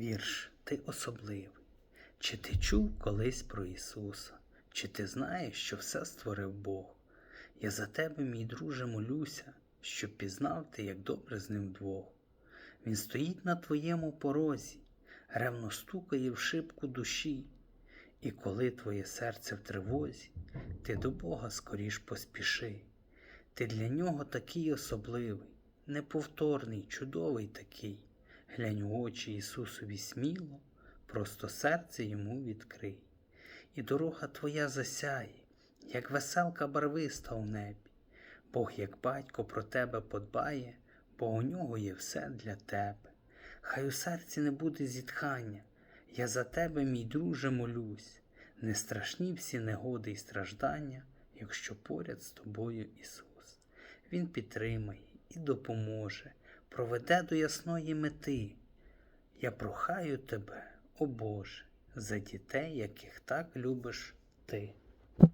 Вірш, ти особливий. Чи ти чув колись про Ісуса? Чи ти знаєш, що все створив Бог? Я за тебе, мій друже, молюся, щоб пізнав ти, як добре з ним вдвох. Він стоїть на твоєму порозі, ревно стукає в шибку душі, і коли твоє серце в тривозі, ти до Бога скоріш поспіши. Ти для нього такий особливий, неповторний, чудовий такий. Глянь у очі Ісусові сміло, просто серце йому відкрий. І дорога твоя засяє, як веселка барвиста у небі. Бог, як батько, про тебе подбає, бо у нього є все для тебе. Хай у серці не буде зітхання, я за тебе, мій друже, молюсь. Не страшні всі негоди й страждання, якщо поряд з тобою Ісус. Він підтримає і допоможе, проведе до ясної мети. Я прохаю тебе, о Боже, за дітей, яких так любиш ти.